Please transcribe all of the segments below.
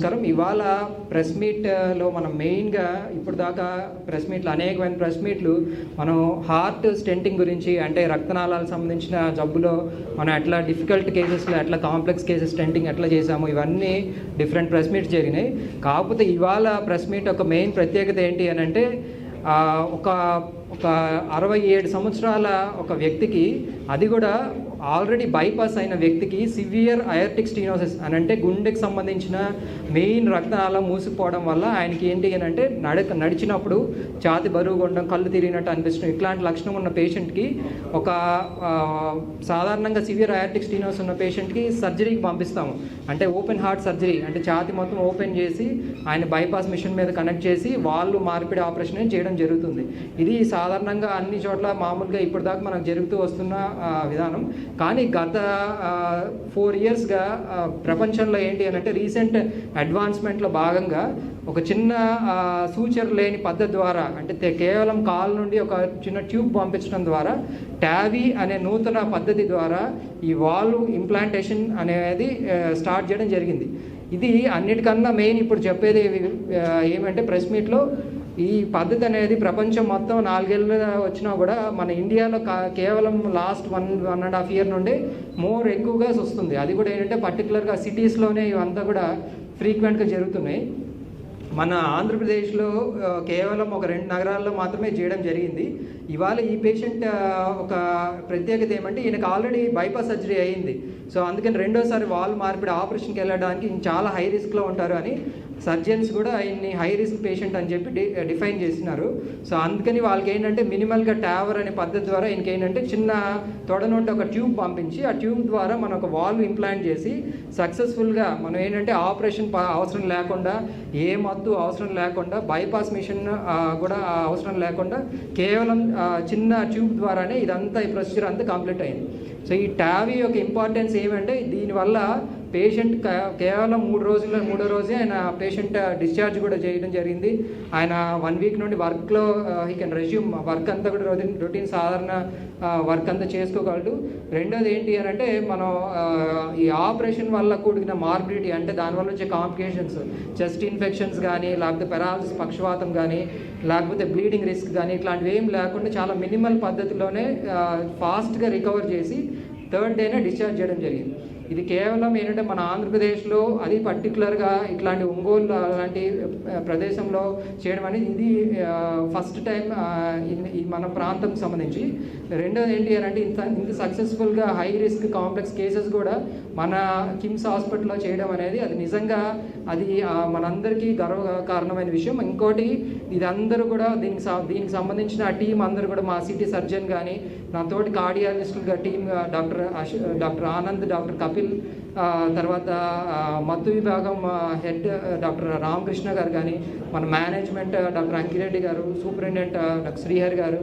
నమస్కారం. ఇవాళ ప్రెస్ మీట్లో మనం మెయిన్గా ఇప్పుడు దాకా ప్రెస్ మీట్లు అనేకమైన ప్రెస్ మీట్లు మనం హార్ట్ స్టెంటింగ్ గురించి అంటే రక్తనాళాలకు సంబంధించిన జబ్బులో మనం ఎట్లా డిఫికల్ట్ కేసెస్లో ఎట్లా కాంప్లెక్స్ కేసెస్ స్టెంటింగ్ ఎట్లా చేసాము ఇవన్నీ డిఫరెంట్ ప్రెస్ మీట్స్ జరిగినాయి. కాకపోతే ఇవాళ ప్రెస్ మీట్ ఒక మెయిన్ ప్రత్యేకత ఏంటి అని అంటే ఒక ఒక అరవై ఏడు సంవత్సరాల ఒక వ్యక్తికి అది కూడా ఆల్రెడీ బైపాస్ అయిన వ్యక్తికి సివియర్ అయర్టిక్ స్టీనోసిస్ అని అంటే గుండెకి సంబంధించిన మెయిన్ రక్తనాళం మూసిపోవడం వల్ల ఆయనకి ఏంటి అని అంటే నడక నడిచినప్పుడు ఛాతి బరువు ఉండడం కళ్ళు తిరిగినట్టు అనిపిస్తుంది. ఇట్లాంటి లక్షణం ఉన్న పేషెంట్కి ఒక సాధారణంగా సివియర్ అయర్టిక్ స్టీనోస్ ఉన్న పేషెంట్కి సర్జరీకి పంపిస్తాము. అంటే ఓపెన్ హార్ట్ సర్జరీ అంటే ఛాతి మొత్తం ఓపెన్ చేసి ఆయన బైపాస్ మిషన్ మీద కనెక్ట్ చేసి వాళ్ళు మార్పిడి ఆపరేషన్ చేయడం జరుగుతుంది. ఇది సాధారణంగా అన్ని చోట్ల మామూలుగా ఇప్పటిదాకా మనకు జరుగుతూ వస్తున్న విధానం. కానీ గత ఫోర్ ఇయర్స్గా ప్రపంచంలో ఏంటి అని అంటే రీసెంట్ అడ్వాన్స్మెంట్లో భాగంగా ఒక చిన్న సూచర్ లేని పద్ధతి ద్వారా అంటే కేవలం కాల్ నుండి ఒక చిన్న ట్యూబ్ పంపించడం ద్వారా టావీ అనే నూతన పద్ధతి ద్వారా ఈ వాల్వ్ ఇంప్లాంటేషన్ అనేది స్టార్ట్ చేయడం జరిగింది. ఇది అన్నిటికన్నా మెయిన్ ఇప్పుడు చెప్పేది ఏమంటే ప్రెస్ మీట్లో ఈ పద్ధతి అనేది ప్రపంచం మొత్తం నాలుగేళ్ళు వచ్చినా కూడా మన ఇండియాలో కా- కేవలం last one one and half year నుండి మోర్ ఎక్కువగా వస్తుంది అది కూడా ఏంటంటే పర్టికులర్గా సిటీస్లోనే ఇవంతా కూడా ఫ్రీక్వెంట్గా జరుగుతున్నాయి. మన ఆంధ్రప్రదేశ్లో కేవలం ఒక రెండు నగరాల్లో మాత్రమే చేయడం జరిగింది. ఇవాళ ఈ పేషెంట్ ఒక ప్రత్యేకత ఏమంటే ఈయనకు ఆల్రెడీ బైపాస్ సర్జరీ అయ్యింది సో అందుకని రెండోసారి వాల్ మార్పిడి ఆపరేషన్కి వెళ్ళడానికి ఈయన చాలా హై రిస్క్లో ఉంటారు అని సర్జన్స్ కూడా ఆయన్ని హై రిస్క్ పేషెంట్ అని చెప్పి డి డిఫైన్ చేసినారు సో అందుకని వాళ్ళకి ఏంటంటే మినిమల్గా ట్యావర్ అనే పద్ధతి ద్వారా ఈయనకి ఏంటంటే చిన్న తొడ నుండి ఒక ట్యూబ్ పంపించి ఆ ట్యూబ్ ద్వారా మనం ఒక వాల్వ్ ఇంప్లాంట్ చేసి సక్సెస్ఫుల్గా మనం ఏంటంటే ఆపరేషన్ అవసరం లేకుండా ఏ మత్తు అవసరం లేకుండా బైపాస్ మిషన్ కూడా అవసరం లేకుండా కేవలం చిన్న ట్యూబ్ ద్వారానే ఇదంతా ఈ ప్రొసీజర్ అంతా కంప్లీట్ అయింది. సో ఈ ట్యావీ యొక్క ఇంపార్టెన్స్ ఏమంటే దీనివల్ల పేషెంట్ కేవలం మూడు రోజుల్లో మూడో రోజే ఆయన పేషెంట్ డిశ్చార్జ్ కూడా చేయడం జరిగింది. ఆయన వన్ వీక్ నుండి వర్క్లో హీ కెన్ రెజ్యూమ్ వర్క్ అంతా కూడా రొటీన్ రొటీన్ సాధారణ వర్క్ అంతా చేసుకోగలడు. రెండోది ఏంటి అని అంటే మనం ఈ ఆపరేషన్ వల్ల కూడిన మార్బిలిటీ అంటే దానివల్ల వచ్చే కాంప్లికేషన్స్ చెస్ట్ ఇన్ఫెక్షన్స్ కానీ లేకపోతే పెరాలసిస్ పక్షవాతం కానీ లేకపోతే బ్లీడింగ్ రిస్క్ కానీ ఇట్లాంటివి ఏం లేకుండా చాలా మినిమల్ పద్ధతిలోనే ఫాస్ట్గా రికవర్ చేసి థర్డ్ డేనే డిశ్చార్జ్ చేయడం జరిగింది. ఇది కేవలం ఏంటంటే మన ఆంధ్రప్రదేశ్లో అది పర్టికులర్గా ఇట్లాంటి ఒంగోలు అలాంటి ప్రదేశంలో చేయడం అనేది ఇది ఫస్ట్ టైం మన ప్రాంతం సంబంధించి. రెండోది ఏంటి అని అంటే ఇంత ఇంత సక్సెస్ఫుల్గా హై రిస్క్ కాంప్లెక్స్ కేసెస్ కూడా మన కిమ్స్ హాస్పిటల్లో చేయడం అనేది అది నిజంగా అది మనందరికీ గర్వ కారణమైన విషయం. ఇంకోటి ఇది అందరూ కూడా దీనికి దీనికి సంబంధించిన టీం అందరూ కూడా మా సిటీ సర్జన్ కానీ నాతోటి కార్డియాలజిస్టులుగా టీం డాక్టర్ అశ్ డాక్టర్ ఆనంద్ డాక్టర్ కపిల్ ఆ, తర్వాత మత్తు విభాగం హెడ్ డాక్టర్ రామకృష్ణ గారు కానీ మన మేనేజ్మెంట్ డాక్టర్ అంకిరెడ్డి గారు సూపరింటెండెంట్ డాక్టర్ శ్రీహరి గారు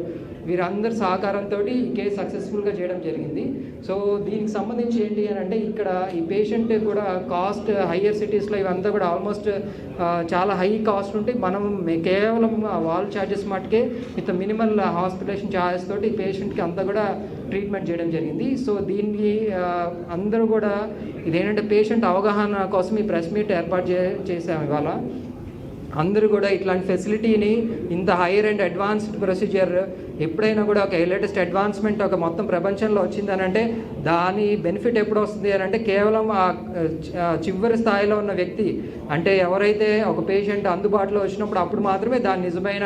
వీరందరి సహకారంతో ఈ కేసు సక్సెస్ఫుల్గా చేయడం జరిగింది. సో దీనికి సంబంధించి ఏంటి అని అంటే ఇక్కడ ఈ పేషెంట్ కూడా కాస్ట్ హయ్యర్ సిటీస్లో ఇవంతా కూడా ఆల్మోస్ట్ చాలా హై కాస్ట్ ఉంటే మనం కేవలం వాల్ ఛార్జెస్ మటుకే ఇంత మినిమల్ హాస్పిటలేషన్ ఛార్జెస్ తోటి ఈ పేషెంట్కి అంతా కూడా ట్రీట్మెంట్ చేయడం జరిగింది. సో దీన్ని అందరూ కూడా ఇదేంటంటే పేషెంట్ అవగాహన కోసం ఈ ప్రెస్ మీట్ ఏర్పాటు చే చేసాము ఇవాళ. అందరూ కూడా ఇట్లాంటి ఫెసిలిటీని ఇంత హైయర్ అండ్ అడ్వాన్స్డ్ ప్రొసీజర్ ఎప్పుడైనా కూడా ఒక లేటెస్ట్ అడ్వాన్స్మెంట్ ఒక మొత్తం ప్రపంచంలో వచ్చిందని అంటే దాని బెనిఫిట్ ఎప్పుడు వస్తుంది అని అంటే కేవలం ఆ చివరి స్థాయిలో ఉన్న వ్యక్తి అంటే ఎవరైతే ఒక పేషెంట్ అందుబాటులో వచ్చినప్పుడు అప్పుడు మాత్రమే దాని నిజమైన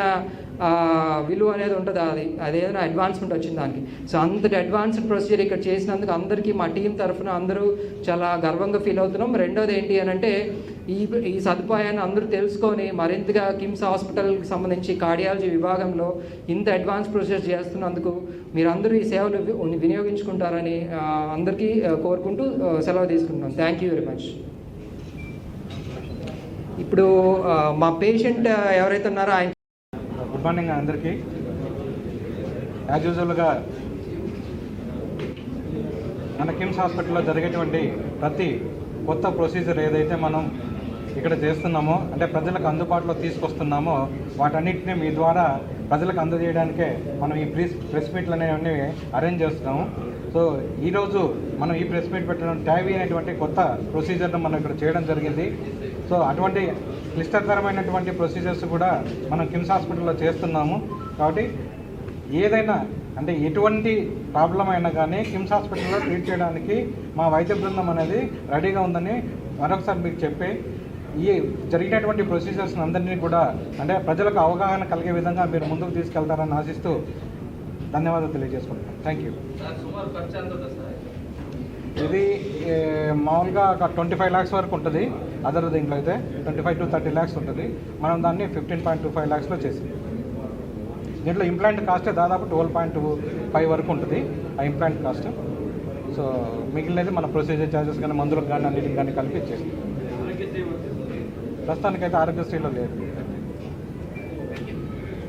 విలువ అనేది ఉంటుంది అది అదేదైనా అడ్వాన్స్మెంట్ వచ్చింది దానికి. సో అంతటి అడ్వాన్స్డ్ ప్రొసీజర్ ఇక్కడ చేసినందుకు అందరికీ మా టీం తరఫున అందరూ చాలా గర్వంగా ఫీల్ అవుతున్నాం. రెండోది ఏంటి అని అంటే ఈ ఈ సదుపాయాన్ని అందరూ తెలుసుకొని మరింతగా కిమ్స్ హాస్పిటల్కి సంబంధించి కార్డియాలజీ విభాగంలో ఇంత అడ్వాన్స్ ప్రొసీజర్ చేస్తున్నందుకు మీరందరూ ఈ సేవలు వినియోగించుకుంటారని అందరికీ కోరుకుంటూ సెలవు తీసుకుంటున్నాం. థ్యాంక్ యూ వెరీ మచ్ ఇప్పుడు మా పేషెంట్ ఎవరైతే ఉన్నారో ఆయన గుడ్ మార్నింగ్ అందరికీ యాజ్ యూజువల్గా మన కిమ్స్ హాస్పిటల్లో జరిగేటువంటి ప్రతి కొత్త ప్రొసీజర్ ఏదైతే మనం ఇక్కడ చేస్తున్నామో అంటే ప్రజలకు అందుబాటులో తీసుకొస్తున్నామో వాటన్నిటిని మీ ద్వారా ప్రజలకు అందజేయడానికే మనం ఈ ప్రెస్ ప్రెస్ మీట్లు అనేవన్నీ అరేంజ్ చేస్తున్నాము. సో ఈరోజు మనం ఈ ప్రెస్ మీట్ పెట్టడం ట్యావీ అనేటువంటి కొత్త ప్రొసీజర్ను మనం ఇక్కడ చేయడం జరిగింది. సో సో అటువంటి క్లిష్టతరమైనటువంటి ప్రొసీజర్స్ కూడా మనం కిమ్స్ హాస్పిటల్లో చేస్తున్నాము. కాబట్టి ఏదైనా అంటే ఎటువంటి ప్రాబ్లం అయినా కానీ కిమ్స్ హాస్పిటల్లో ట్రీట్ చేయడానికి మా వైద్య బృందం అనేది రెడీగా ఉందని మరొకసారి మీకు చెప్పి ఈ జరిగినటువంటి ప్రొసీజర్స్ అందరినీ కూడా అంటే ప్రజలకు అవగాహన కలిగే విధంగా మీరు ముందుకు తీసుకెళ్తారని ఆశిస్తూ ధన్యవాదాలు తెలియజేసుకుంటున్నాను. థ్యాంక్ యూ ఇది మామూలుగా ఒక ట్వంటీ ఫైవ్ ల్యాక్స్ వరకు ఉంటుంది. అదర్ దీంట్లో అయితే twenty five to thirty lakhs ఉంటుంది. మనం దాన్ని ఫిఫ్టీన్ పాయింట్ టూ ఫైవ్ ల్యాక్స్లో చేసి. దీంట్లో ఇంప్లాంట్ కాస్ట్ దాదాపు ట్వెల్వ్ పాయింట్ ఫైవ్ వరకు ఉంటుంది. ఆ ఇంప్లాంట్ కాస్ట్ సో మిగిలినది మన ప్రొసీజర్ ఛార్జెస్ కానీ మందులకు కానీ అన్నిటికి కానీ కలిపి ఇచ్చేసి. ప్రస్తుతానికైతే ఆరోగ్యశ్రీలో లేదు.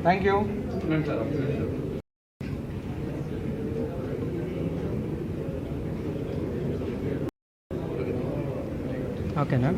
థ్యాంక్ యూ ఓకేనా